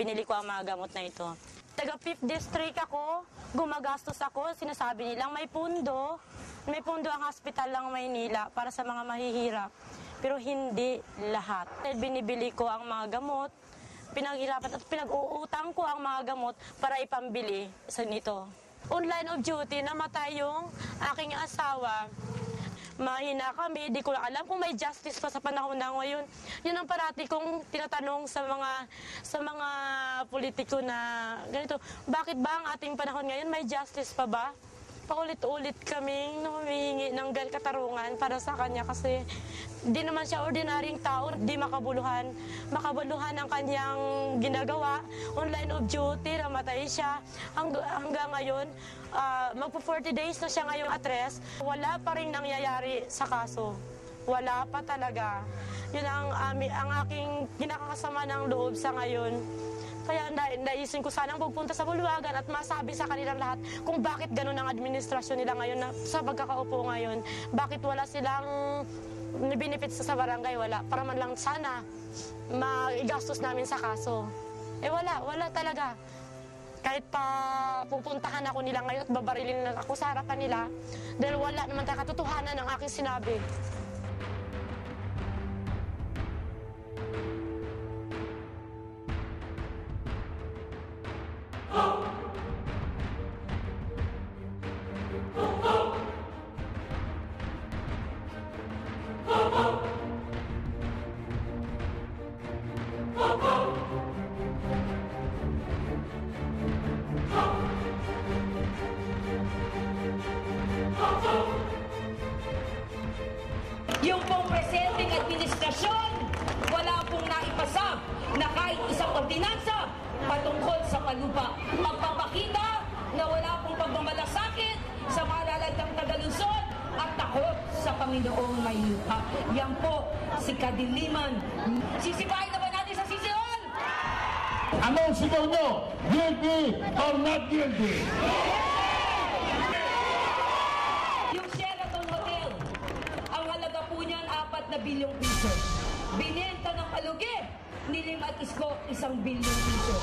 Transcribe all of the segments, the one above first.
binili ko ang mga gamot na ito. Taga 5th district ako, gumagastos ako, sinasabi nilang may pundo. May pundo ang hospital ng Maynila para sa mga mahihirap. Pero hindi lahat. Binibili ko ang mga gamot, pinaghirapan at pinag-uutang ko ang mga gamot para ipambili sa nito. Online of duty, namatay yung aking asawa. Mahina kami, di ko alam kung may justice pa sa panahon na ngayon. Yun ang parati kong tinatanong sa mga sa mga politiko na ganito, bakit ba ang ating panahon ngayon may justice pa ba? Paulit-ulit kaming humihingi ng gal katarungan para sa kanya kasi di naman siya ordinaryong tao, di makabuluhan. Makabuluhan ang kanyang ginagawa. Online of duty, namatay siya. Hang, hanggang ngayon, ah, magpo 40 days na siya ngayong atres. Wala pa rin nangyayari sa kaso. Wala pa talaga. Yun ang, ami, ang aking ginakakasama ng loob sa ngayon. Kaya na, naisin ko sanang pupunta sa bulwagan at masabi sa kanilang lahat kung bakit ganun ang administrasyon nila ngayon na sa pagkakaupo ngayon. Bakit wala silang benefits sa barangay, wala. Para man lang sana maigastos namin sa kaso. Eh wala, wala talaga. Kahit pa pupuntahan ako nila ngayon at babarilin na ako sa harapan nila dahil wala naman tayo katotohanan ng aking sinabi. Yung pong presenteng administrasyon, wala pong naipasa na kahit isang ordinansa patungkol sa palupa. Magpapakita na wala pong pagmamalasakit sa malalagdang tagalunsod at takot sa Panginoong may lupa. Yan po si Kadiliman. Sisipahin na ba natin sa sisiyon? Anong sigaw nyo? Guilty or not guilty? Yung bilyong piso. Binenta ng palugi ni Lim at Isko, isang bilyong piso.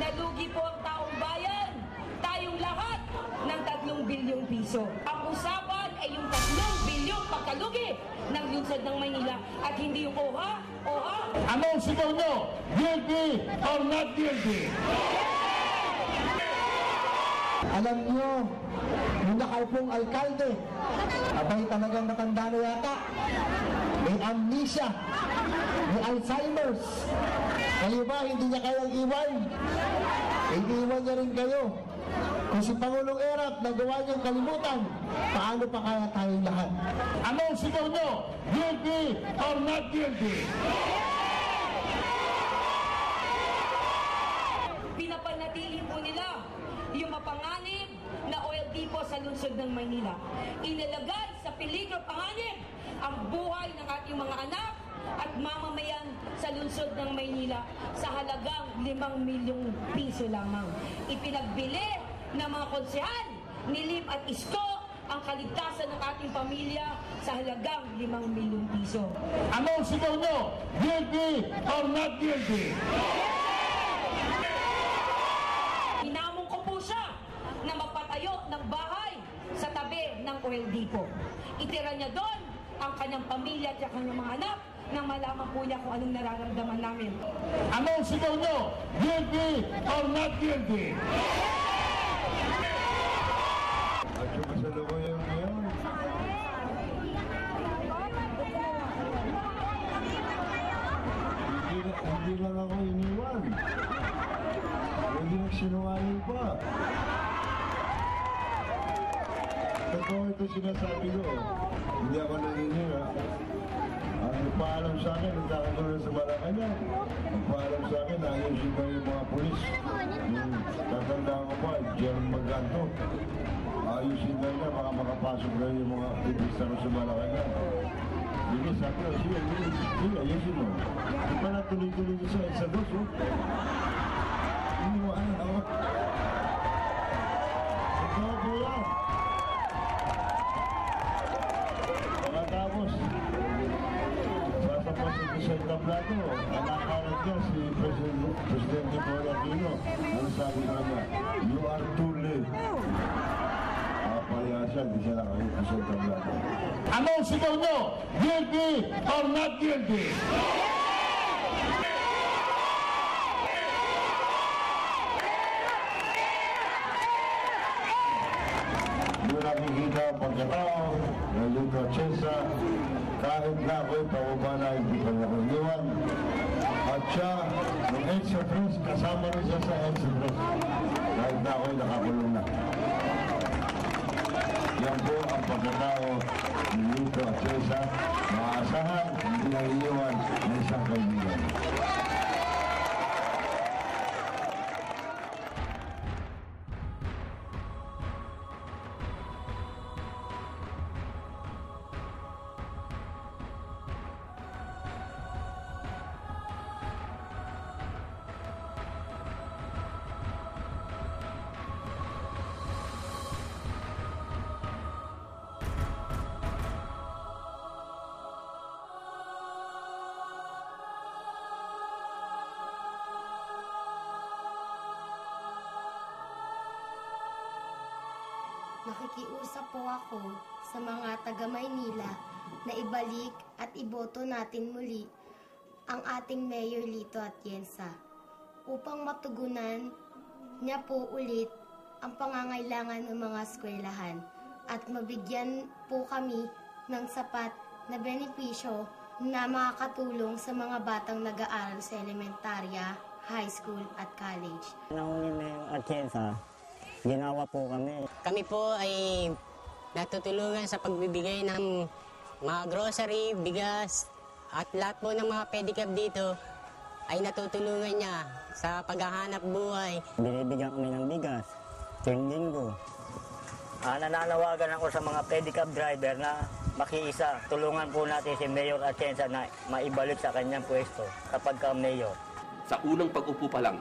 Nalugi po ang taong bayan, tayong lahat, ng tatlong bilyong piso. Ang usapan ay yung tatlong bilyong pagkalugi ng lungsod ng Maynila at hindi yung oha, oha, Anong sigaw nyo? Guilty or not guilty? Alam nyo, yung nakaupong alkalde, abay talagang matanda na yata. May amnesia, may Alzheimer's. Kayo ba, hindi niya kayang iwan? Iniwan niya rin kayo. Kung si Pangulong Erap nagawa niyang kalimutan, paano pa kaya tayong lahat? Anong sigaw nyo? Guilty or not guilty? Pinapanatili po nila yung mapanganib na oil depot sa lungsod ng Maynila. Inilagay sa peligro panganib ang buhay ng ating mga anak at mamamayan sa lungsod ng Maynila sa halagang 5 milyong piso lamang. Ipinagbili ng mga konsehal ni Lim at Isko ang kaligtasan ng ating pamilya sa halagang 5 milyong piso. Anong sigaw nyo? Guilty or not guilty? Hinamon oil depot. Itira niya doon ang kanyang pamilya at ang kanyang mga anak nang malaman po niya kung anong nararamdaman namin. Anong sigaw nyo? Guilty or not guilty? At Totoo ito sinasabi ko. Hindi ako naninira. Ang nagpaalam sa akin, nagkakagulo sa Malacanang. Nagpaalam sa akin, ayusin ko yung mga polis. Yung tatandaan ko pa, Jerome Maganto. Ayusin daw niya, baka makapasok daw yung mga aktivista ko sa Malacanang. Hindi, sabi ko, sige, sige, ayusin mo. Di pa na tuloy-tuloy sa sa dos, oh. Hindi mo, ano, ako. Totoo po yan. Pagkatapos, sasapasin ko sa entablado, ang nakakarag niya si President, Presidente Bola Ano sabi ko naman? You are too late. Papaya siya, di siya nakakita sa tablado. Anong sigaw nyo? Guilty or not guilty? Doon nakikita ang pagkatao ng Luca Chesa kahit na ako'y pababa na hindi pa niya iniwan. At siya, ng Exodus, kasama rin siya sa Exodus. Kahit na ako'y nakakulong na. Yan po ang pagkatao ni Luca Chesa. Maasahan, hindi na iniwan Nakikiusap po ako sa mga taga Maynila na ibalik at iboto natin muli ang ating Mayor Lito Atienza upang matugunan niya po ulit ang pangangailangan ng mga eskwelahan at mabigyan po kami ng sapat na benepisyo na makakatulong sa mga batang nag-aaral sa elementarya, high school at college. Nahuli na yung Atienza, ginawa po kami. Kami po ay natutulungan sa pagbibigay ng mga grocery, bigas, at lahat po ng mga pedicab dito ay natutulungan niya sa paghahanap buhay. Binibigyan kami ng bigas, tuwing linggo. Ah, nananawagan ako sa mga pedicab driver na makiisa. Tulungan po natin si Mayor Atienza na maibalik sa kanyang pwesto kapag ka mayor. Sa unang pag-upo pa lang,